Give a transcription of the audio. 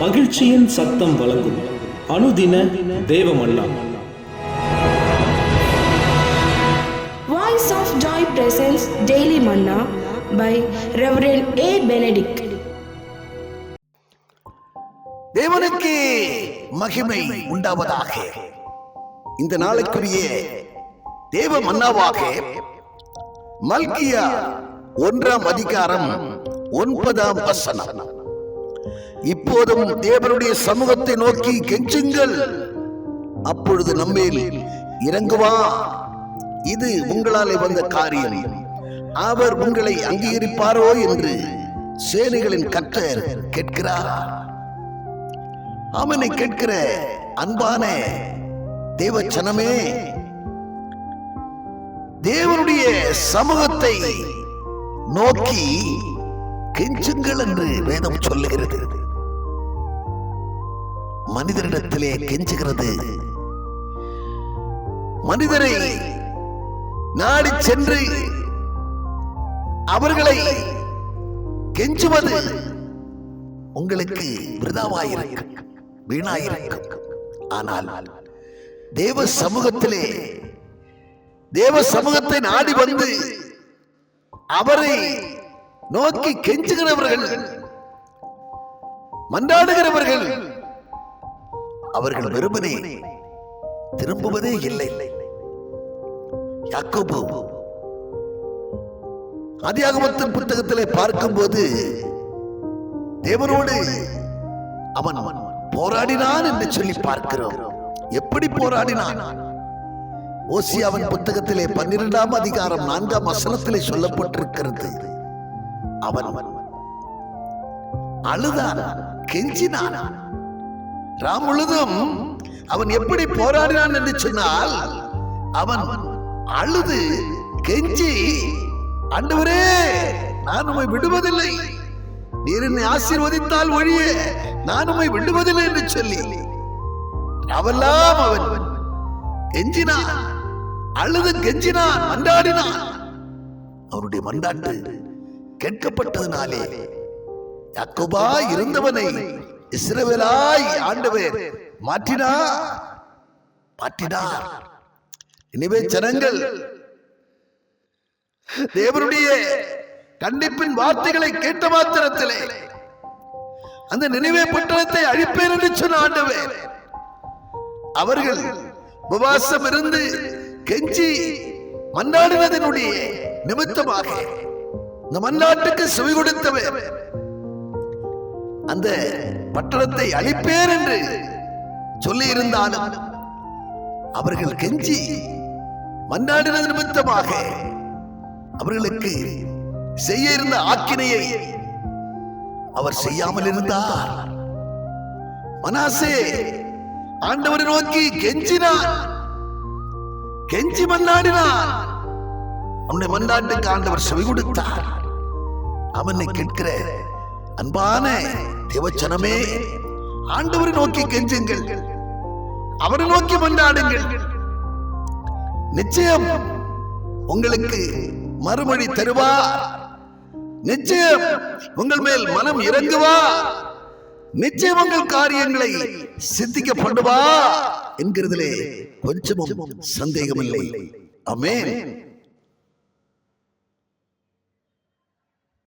மகிழ்ச்சியின் சத்தம் வழங்கும் அனுதின தேவமல்லா Voice of Joy presents Daily Manna by Reverend A. Benedict. தேவனுக்கு மகிமை உண்டாவதாக இந்த நாளுக்குரிய தேவ மன்னாவாக மல்கியா ஒன்றாம் அதிகாரம் ஒன்பதாம் வசனம் இப்போதும் தேவனுடைய சமூகத்தை நோக்கி கெஞ்சுங்கள். அப்பொழுது நம்மேல் இறங்குவா. இது உங்களாலே வந்த காரியம். அவர் உங்களை அங்கீகரிப்பாரோ என்று சேனைகளின் கர்த்தர் கேட்கிறார். அவனை கேட்கிற அன்பான தேவச்சனமே தேவனுடைய சமூகத்தை நோக்கி கெஞ்சுங்கள் என்று வேதம் சொல்லுகிறது. மனிதரிடத்திலே கெஞ்சுகிறது. மனிதரை நாடி சென்று அவர்களை கெஞ்சுவது உங்களுக்கு விருதாவாயிருக்கும் வீணாயிருக்கும். ஆனால் தேவ சமூகத்திலே தேவ சமூகத்தை நாடி வந்து அவரை நோக்கி கெஞ்சுகிறவர்கள் மன்றாடுகிறவர்கள் அவர்கள் வெறுமனே திரும்புவதே இல்லை. யாக்கோபு ஆதியாகமத்தின் புத்தகத்திலே பார்க்கும்போது தேவனோடு அவன் போராடினான் என்று சொல்லி பார்க்கிறோம். எப்படி போராடினான்? ஓசியாவின் புத்தகத்திலே பன்னிரெண்டாம் அதிகாரம் நான்காம் வசனத்திலே சொல்லப்பட்டிருக்கிறது. அவன் அழுதான். கெஞ்சினான். ராம் முழுதும் அவன் எப்படி போராடினான் என்று சொன்னால் அவன் அழுது கெஞ்சி ஆண்டவரே நான் உண்மை விடுவதில்லை. நீர் என்னை ஆசீர்வதித்தால் ஒழிய நான் உண்மை விடுவதில்லை என்று சொல்லி அவெல்லாம் அவன் கெஞ்சினான் அழுது கெஞ்சினான் மன்றாடினான் அவருடைய மன்றாட்டு கேட்கப்பட்டதினாலே யாக்கோபா இருந்தவனை இஸ்ரவேலாய் ஆண்டவர் மாற்றினார் மாற்றினார் எனவே ஜனங்கள் தேவனுடைய கண்டிப்பின் வார்த்தைகளை கேட்ட மாத்திரத்திலே அந்த நினைவே பட்டணத்தை அழிப்பேன் என்று சொன்ன ஆண்டவர். அவர்கள் உபவாசம் இருந்து கெஞ்சி மன்றாடினதனுடைய நிமித்தமாக இந்த மன்னாட்டுக்கு செவி கொடுத்தவர் அந்த பட்டணத்தை அழிப்பேன் என்று சொல்லியிருந்தாலும் அவர்கள் கெஞ்சி மன்றாடினது நிமித்தமாக அவர்களுக்கு செய்ய இருந்த ஆக்கினையை அவர் செய்யாமல் இருந்தார். மனாசே ஆண்டவரை நோக்கி கெஞ்சினார். கெஞ்சி மன்னாடினார். அவனுடைய மன்னாட்டுக்கு ஆண்டவர் செவி கொடுத்தார். அவனை கேட்கிற அன்பான தேவச்சனமே ஆண்டவரை நோக்கி கெஞ்சுங்கள். அவரை நோக்கி மன்றாடுங்கள். நிச்சயம் உங்களுக்கு மறுமொழி தருவார். நிச்சயம் உங்கள் மேல் மனம் இறங்குவா நிச்சயம் உங்கள் காரியங்களை சித்திக்கப்படுவா என்கிறதிலே கொஞ்சமும் சந்தேகமில்லை. அமேன்